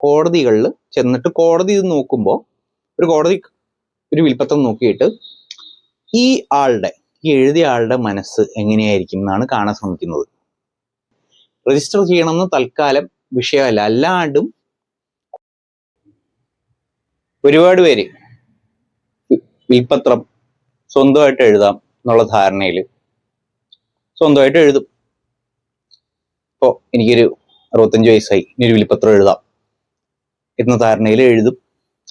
കോടതികളിൽ ചെന്നിട്ട് കോടതി ഇത് നോക്കുമ്പോൾ ഒരു കോടതി ഒരു വിൽപ്പത്രം നോക്കിയിട്ട് ഈ ആളുടെ ഈ എഴുതിയ ആളുടെ മനസ്സ് എങ്ങനെയായിരിക്കും എന്നാണ് കാണാൻ ശ്രമിക്കുന്നത്. രജിസ്റ്റർ ചെയ്യണമെന്ന് തൽക്കാലം വിഷയമല്ല അല്ലാണ്ടും ഒരുപാട് പേര് വിൽപ്പത്രം സ്വന്തമായിട്ട് എഴുതാം എന്നുള്ള ധാരണയിൽ സ്വന്തമായിട്ട് എഴുതും. ഇപ്പോൾ എനിക്കൊരു അറുപത്തഞ്ച് വയസ്സായി ഇനി ഒരു വിൽപ്പത്രം എഴുതാം. എന്ന ധാരണയിൽ എഴുതും.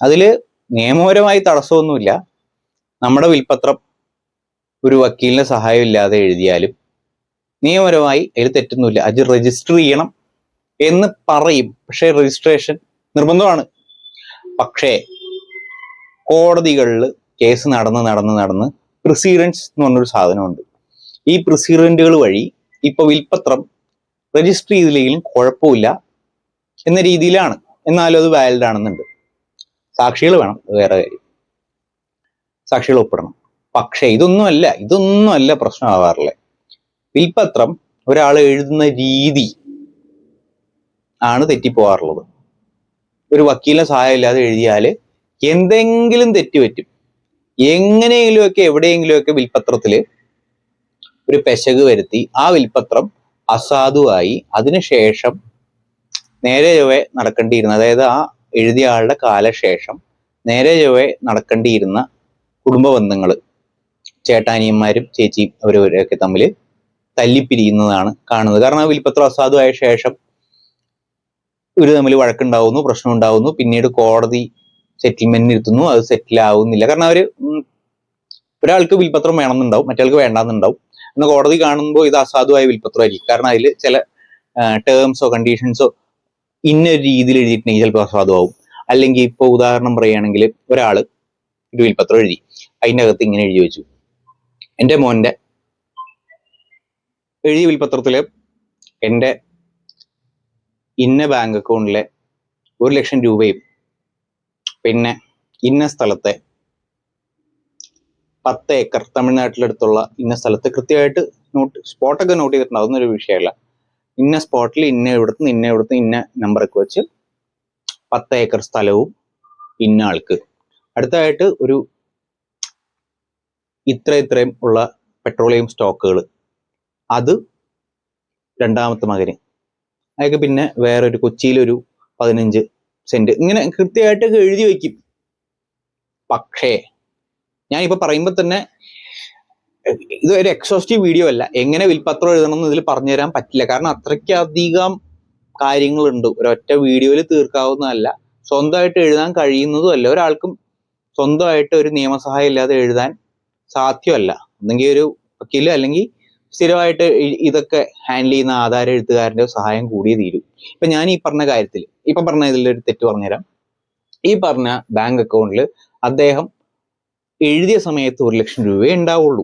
അതിൽ നിയമപരമായി തടസ്സമൊന്നുമില്ല. നമ്മുടെ വിൽപ്പത്രം ഒരു വക്കീലിന് സഹായമില്ലാതെ എഴുതിയാലും നിയമപരമായി അതിൽ തെറ്റൊന്നുമില്ല. അത് രജിസ്റ്റർ ചെയ്യണം എന്ന് പറയും. പക്ഷേ രജിസ്ട്രേഷൻ നിർബന്ധമാണ്. പക്ഷേ കോടതികളിൽ കേസ് നടന്ന് നടന്ന് നടന്ന് പ്രിസീഡൻസ് എന്ന് പറഞ്ഞൊരു സാധനമുണ്ട്. ഈ പ്രിസീഡന്റുകൾ വഴി ഇപ്പൊ വിൽപ്പത്രം രജിസ്റ്റർ ചെയ്തില്ലെങ്കിലും കുഴപ്പമില്ല എന്ന രീതിയിലാണ്. എന്നാലും അത് വാലിഡ് ആണെന്നുണ്ട്. സാക്ഷികൾ വേണം വേറെ കാര്യം. സാക്ഷികൾ ഒപ്പിടണം. പക്ഷേ ഇതൊന്നുമല്ല ഇതൊന്നുമല്ല പ്രശ്നമാവാറില്ല. വിൽപത്രം ഒരാൾ എഴുതുന്ന രീതി ആണ് തെറ്റിപ്പോവാറുള്ളത്. ഒരു വക്കീലിനെ സഹായമില്ലാതെ എഴുതിയാൽ എന്തെങ്കിലും തെറ്റുപറ്റും എങ്ങനെയെങ്കിലുമൊക്കെ എവിടെയെങ്കിലുമൊക്കെ വിൽപത്രത്തിൽ ഒരു പെശക് വരുത്തി ആ വിൽപത്രം അസാധുവായി അതിനുശേഷം നേരെ ചൊവ്വെ നടക്കേണ്ടിയിരുന്ന അതായത് ആ എഴുതിയ ആളുടെ കാലശേഷം നേരെ ചൊവ്വെ നടക്കേണ്ടിയിരുന്ന കുടുംബ ബന്ധങ്ങൾ ചേട്ടാനിയന്മാരും ചേച്ചിയും അവരവരൊക്കെ തമ്മിൽ തല്ലിപ്പിരിയുന്നതാണ് കാണുന്നത്. കാരണം ആ വിൽപ്പത്രം അസാധുവായ ശേഷം ഇവർ തമ്മിൽ വഴക്കുണ്ടാവുന്നു പ്രശ്നം ഉണ്ടാവുന്നു പിന്നീട് കോടതി സെറ്റിൽമെന്റിന് ഇരുത്തുന്നു അത് സെറ്റിൽ ആവുന്നില്ല. കാരണം അവർ ഉം, ഒരാൾക്ക് വിൽപ്പത്രം വേണമെന്നുണ്ടാവും മറ്റേയാൾക്ക് വേണ്ടാന്നുണ്ടാവും. എന്നാൽ കോടതി കാണുമ്പോൾ ഇത് അസാധുവായ വിൽപ്പത്രമായിരിക്കും കാരണം അതിൽ ചില ടേംസോ കണ്ടീഷൻസോ ഇന്ന ഒരു രീതിയിൽ എഴുതിയിട്ടുണ്ടെങ്കിൽ ചിലപ്പോൾ അസാധുവാകും അല്ലെങ്കിൽ ഇപ്പോൾ ഉദാഹരണം പറയുകയാണെങ്കിൽ ഒരാൾ ഒരു വിൽപ്പത്രം എഴുതി. അതിന്റെ അകത്ത് ഇങ്ങനെ എഴുതി വെച്ചു. എന്റെ മോന്റെ എഴുതിയ വിൽപത്രത്തിൽ എന്റെ ഇന്ന ബാങ്ക് അക്കൗണ്ടിലെ ഒരു ലക്ഷം രൂപയും പിന്നെ ഇന്ന സ്ഥലത്തെ പത്ത് ഏക്കർ തമിഴ്നാട്ടിലടുത്തുള്ള ഇന്ന സ്ഥലത്ത് കൃത്യമായിട്ട് നോട്ട് സ്പോട്ടൊക്കെ നോട്ട് ചെയ്തിട്ടുണ്ട്. ഒരു വിഷയമല്ല. ഇന്ന സ്പോട്ടിൽ ഇന്ന ഇവിടുന്ന് ഇന്ന ഇവിടുന്ന് ഇന്ന നമ്പറൊക്കെ വെച്ച് പത്ത് ഏക്കർ സ്ഥലവും ഇന്ന ആൾക്ക്. അടുത്തതായിട്ട് ഒരു ഇത്ര ഇത്രയും ഉള്ള പെട്രോളിയം സ്റ്റോക്കുകൾ അത് രണ്ടാമത്തെ മകന്. അയാൾക്ക് പിന്നെ വേറൊരു കൊച്ചിയിലൊരു പതിനഞ്ച് സെന്റ് ഇങ്ങനെ കൃത്യമായിട്ടൊക്കെ എഴുതി വയ്ക്കും. പക്ഷേ ഞാനിപ്പോ പറയുമ്പോൾ തന്നെ ഇത് ഒരു എക്സോസ്റ്റീവ് വീഡിയോ അല്ല. എങ്ങനെ വിൽപത്രം എഴുതണം എന്ന് ഇതിൽ പറഞ്ഞു തരാൻ പറ്റില്ല. കാരണം അത്രയ്ക്കധികം കാര്യങ്ങളുണ്ട്. ഒരൊറ്റ വീഡിയോയിൽ തീർക്കാവുന്നതല്ല. സ്വന്തമായിട്ട് എഴുതാൻ കഴിയുന്നതും അല്ല. ഒരാൾക്കും സ്വന്തമായിട്ട് ഒരു നിയമസഹായം ഇല്ലാതെ എഴുതാൻ സാധ്യമല്ല. ഒന്നെങ്കിൽ ഒരു വക്കീൽ അല്ലെങ്കിൽ സ്ഥിരമായിട്ട് ഇതൊക്കെ ഹാൻഡിൽ ചെയ്യുന്ന ആധാര എഴുത്തുകാരന്റെ സഹായം കൂടിയേ തീരൂ. ഇപ്പൊ ഞാൻ ഈ പറഞ്ഞ കാര്യത്തിൽ ഇപ്പൊ പറഞ്ഞ ഇതിലൊരു തെറ്റ് പറഞ്ഞുതരാം. ഈ പറഞ്ഞ ബാങ്ക് അക്കൗണ്ടിൽ അദ്ദേഹം എഴുതിയ സമയത്ത് ഒരു ലക്ഷം രൂപയേ ഉണ്ടാവുള്ളൂ.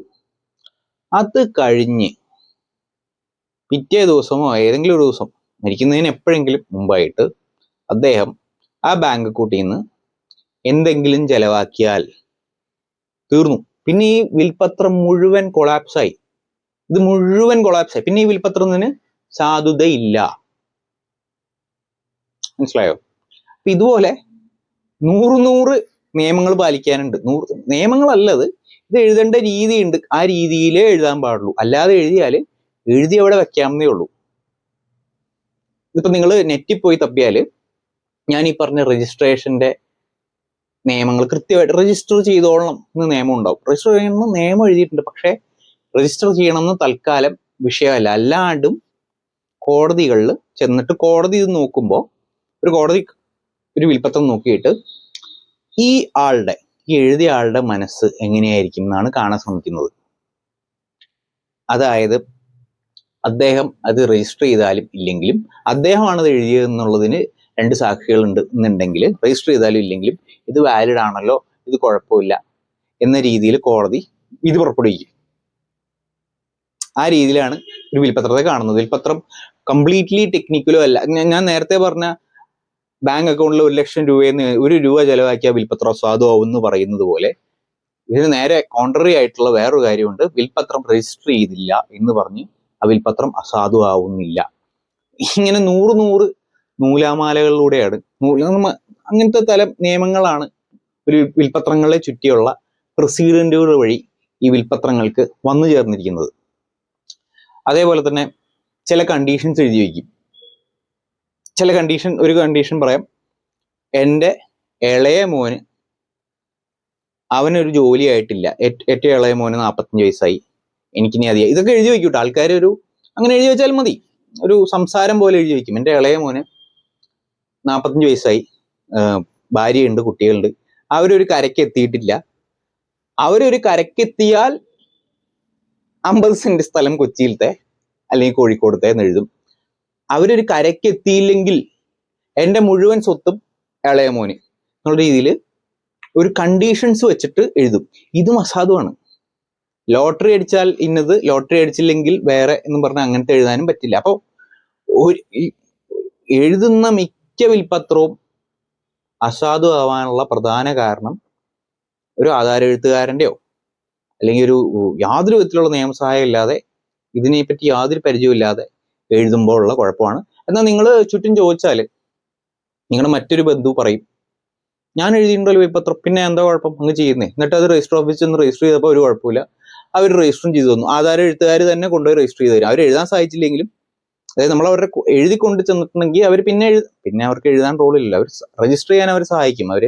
അത് കഴിഞ്ഞ് പിറ്റേ ദിവസമോ ഏതെങ്കിലും ഒരു ദിവസം മരിക്കുന്നതിന് എപ്പോഴെങ്കിലും മുമ്പായിട്ട് അദ്ദേഹം ആ ബാങ്ക് അക്കൗണ്ടിൽ നിന്ന് എന്തെങ്കിലും ചെലവാക്കിയാൽ തീർന്നു. പിന്നെ ഈ വിൽപത്രം മുഴുവൻ കൊളാപ്സായി ഇത് മുഴുവൻ കൊളാപ്സായി പിന്നെ ഈ വിൽപത്രത്തിന് സാധുതയില്ല. മനസ്സിലായോ? ഇതുപോലെ നൂറ് നൂറ് നിയമങ്ങൾ പാലിക്കാനുണ്ട്. നൂറ് നിയമങ്ങളല്ലത്. ഇത് എഴുതേണ്ട രീതിയുണ്ട്. ആ രീതിയിലേ എഴുതാൻ പാടുള്ളൂ. അല്ലാതെ എഴുതിയാൽ എഴുതി അവിടെ വെക്കാമെന്നേ ഉള്ളൂ. ഇതിപ്പോൾ നിങ്ങൾ നെറ്റിൽ പോയി തപ്പിയാൽ ഞാൻ ഈ പറഞ്ഞ രജിസ്ട്രേഷന്റെ നിയമങ്ങൾ കൃത്യമായിട്ട് രജിസ്റ്റർ ചെയ്തോളണം എന്ന് നിയമം ഉണ്ടാവും. രജിസ്റ്റർ ചെയ്യണമെന്ന് നിയമം എഴുതിയിട്ടുണ്ട്. പക്ഷേ രജിസ്റ്റർ ചെയ്യണമെന്ന് തൽക്കാലം വിഷയമല്ല. അല്ലാണ്ടും കോടതികളിൽ ചെന്നിട്ട് കോടതി ഇത് നോക്കുമ്പോൾ ഒരു കോടതി ഒരു വിൽപ്പത്രം നോക്കിയിട്ട് ഈ ആളുടെ ഈ എഴുതിയ ആളുടെ മനസ്സ് എങ്ങനെയായിരിക്കും എന്നാണ് കാണാൻ ശ്രമിക്കുന്നത്. അതായത് അദ്ദേഹം അത് രജിസ്റ്റർ ചെയ്താലും ഇല്ലെങ്കിലും അദ്ദേഹമാണ് അത് എഴുതിയതെന്നുള്ളതിന് രണ്ട് സാക്ഷികൾ ഉണ്ട് എന്നുണ്ടെങ്കിൽ രജിസ്റ്റർ ചെയ്താലും ഇല്ലെങ്കിലും ഇത് വാലിഡ് ആണല്ലോ ഇത് കുഴപ്പമില്ല എന്ന രീതിയിൽ കോടതി വിധി പുറപ്പെടുവിക്കും. ആ രീതിയിലാണ് ഒരു വിൽപ്പത്രത്തെ കാണുന്നത്. വിൽപ്പത്രം കംപ്ലീറ്റ്ലി ടെക്നിക്കലോ അല്ല. ഞാൻ നേരത്തെ പറഞ്ഞ ബാങ്ക് അക്കൗണ്ടിൽ ഒരു ലക്ഷം രൂപയെന്ന് ഒരു രൂപ ചെലവാക്കിയാൽ വിൽപ്പത്രം സ്വാധുവാകും എന്ന് പറയുന്നത് പോലെ ഇതിന് നേരെ കോൺട്രറി ആയിട്ടുള്ള വേറൊരു കാര്യമുണ്ട്. വിൽപ്പത്രം രജിസ്റ്റർ ചെയ്തില്ല എന്ന് പറഞ്ഞ് ആ വിൽപ്പത്രം അസാധുവാകുന്നില്ല ഇങ്ങനെ നൂറ് നൂറ് നൂലാമാലകളിലൂടെയാണ്. അങ്ങനത്തെ തരം നിയമങ്ങളാണ് ഒരു വിൽപ്പത്രങ്ങളെ ചുറ്റിയുള്ള പ്രസിഡന്റുകൾ വഴി ഈ വിൽപ്പത്രങ്ങൾക്ക് വന്നു ചേർന്നിരിക്കുന്നത്. അതേപോലെ തന്നെ ചില കണ്ടീഷൻസ് എഴുതി വയ്ക്കും. ചില കണ്ടീഷൻ ഒരു കണ്ടീഷൻ പറയാം. എന്റെ ഇളയ മോന് അവനൊരു ജോലി ആയിട്ടില്ല. ഏറ്റ്- ഏറ്റവും ഇളയ മോന് നാൽപ്പത്തഞ്ച് വയസ്സായി. എനിക്കിനി അധികം ഇതൊക്കെ എഴുതി വെക്കൂട്ടോ. ആൾക്കാർ ഒരു അങ്ങനെ എഴുതി വെച്ചാൽ മതി. ഒരു സംസാരം പോലെ എഴുതി വയ്ക്കും എന്റെ ഇളയ മോന് നാൽപ്പത്തഞ്ച് വയസ്സായി. ഭാര്യയുണ്ട് കുട്ടികളുണ്ട്. അവരൊരു കരയ്ക്ക് എത്തിയിട്ടില്ല അവരൊരു കരയ്ക്കെത്തിയാൽ അമ്പത് സെന്റ് സ്ഥലം കൊച്ചിയിലത്തെ അല്ലെങ്കിൽ കോഴിക്കോടത്തെ എന്ന് എഴുതും. അവരൊരു കരയ്ക്ക് എത്തിയില്ലെങ്കിൽ എന്റെ മുഴുവൻ സ്വത്തും ഇളയ മോന് എന്നുള്ള രീതിയിൽ ഒരു കണ്ടീഷൻസ് വെച്ചിട്ട് എഴുതും. ഇതും അസാധുവാണ്. ലോട്ടറി അടിച്ചാൽ ഇന്നത് ലോട്ടറി അടിച്ചില്ലെങ്കിൽ വേറെ എന്ന് പറഞ്ഞാൽ അങ്ങനത്തെ എഴുതാനും പറ്റില്ല. അപ്പോൾ എഴുതുന്ന മിക്ക വിൽപ്പത്രവും അസാധു ആവാനുള്ള പ്രധാന കാരണം ഒരു ആധാര എഴുത്തുകാരന്റെയോ അല്ലെങ്കിൽ ഒരു യാതൊരു വിധത്തിലുള്ള നിയമസഹായം ഇല്ലാതെ ഇതിനെപ്പറ്റി യാതൊരു പരിചയമില്ലാതെ എഴുതുമ്പോൾ ഉള്ള കുഴപ്പമാണ്. എന്നാൽ നിങ്ങൾ ചുറ്റും ചോദിച്ചാൽ നിങ്ങളുടെ മറ്റൊരു ബന്ധു പറയും ഞാൻ എഴുതിയിട്ടുണ്ടല്ലോ വിൽപ്പത്രം പിന്നെ എന്താ കുഴപ്പം? അങ്ങ് ചെയ്യുന്നേ. എന്നിട്ട് അത് രജിസ്റ്റർ ഓഫീസിൽ നിന്ന് രജിസ്റ്റർ ചെയ്തപ്പോൾ ഒരു കുഴപ്പമില്ല. അവർ രജിസ്റ്ററും ചെയ്തു തന്നു. ആധാര എഴുത്തുകാർ തന്നെ കൊണ്ടുപോയി രജിസ്റ്റർ ചെയ്ത് തരും. അവർ എഴുതാൻ സാധിച്ചില്ലെങ്കിലും അതായത് നമ്മൾ അവരുടെ എഴുതി കൊണ്ട് ചെന്നിട്ടുണ്ടെങ്കിൽ അവർ പിന്നെ എഴു പിന്നെ അവർക്ക് എഴുതാൻ റോളില്ല അവർ രജിസ്റ്റർ ചെയ്യാൻ അവർ സഹായിക്കും. അവർ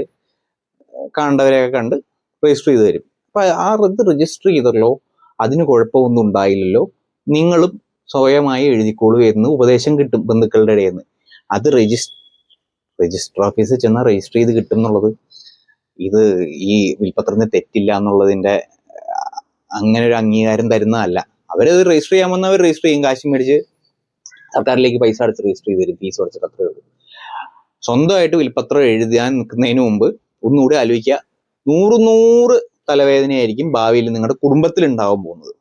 കണ്ടവരെയൊക്കെ കണ്ട് രജിസ്റ്റർ ചെയ്ത് തരും. അപ്പം ആ ഇത് രജിസ്റ്റർ ചെയ്തല്ലോ. അതിന് കുഴപ്പമൊന്നും ഉണ്ടായില്ലല്ലോ. നിങ്ങളും സ്വയമായി എഴുതിക്കോളൂ എന്ന് ഉപദേശം കിട്ടും ബന്ധുക്കളുടെ ഇടയിൽ നിന്ന് അത് രജിസ്റ്റർ രജിസ്റ്റർ ഓഫീസിൽ ചെന്നാൽ രജിസ്റ്റർ ചെയ്ത് കിട്ടും എന്നുള്ളത്. ഇത് ഈ വിൽപ്പത്രത്തിന് തെറ്റില്ല എന്നുള്ളതിന്റെ അങ്ങനെ ഒരു അംഗീകാരം തരുന്നതല്ല. അവരത് രജിസ്റ്റർ ചെയ്യാൻ വന്നവർ രജിസ്റ്റർ ചെയ്യും. കാശ് മേടിച്ച് സർക്കാരിലേക്ക് പൈസ അടച്ച് രജിസ്റ്റർ ചെയ്ത് തരും ഫീസ് അടച്ചിട്ട് അത്രയേ ഉള്ളൂ. സ്വന്തമായിട്ട് വിൽപ്പത്രം എഴുതാൻ നിൽക്കുന്നതിന് മുമ്പ് ഒന്നുകൂടി ആലോചിക്കുക. നൂറ് നൂറ് തലവേദനയായിരിക്കും ഭാവിയിൽ നിങ്ങളുടെ കുടുംബത്തിൽ ഉണ്ടാവാൻ പോകുന്നത്.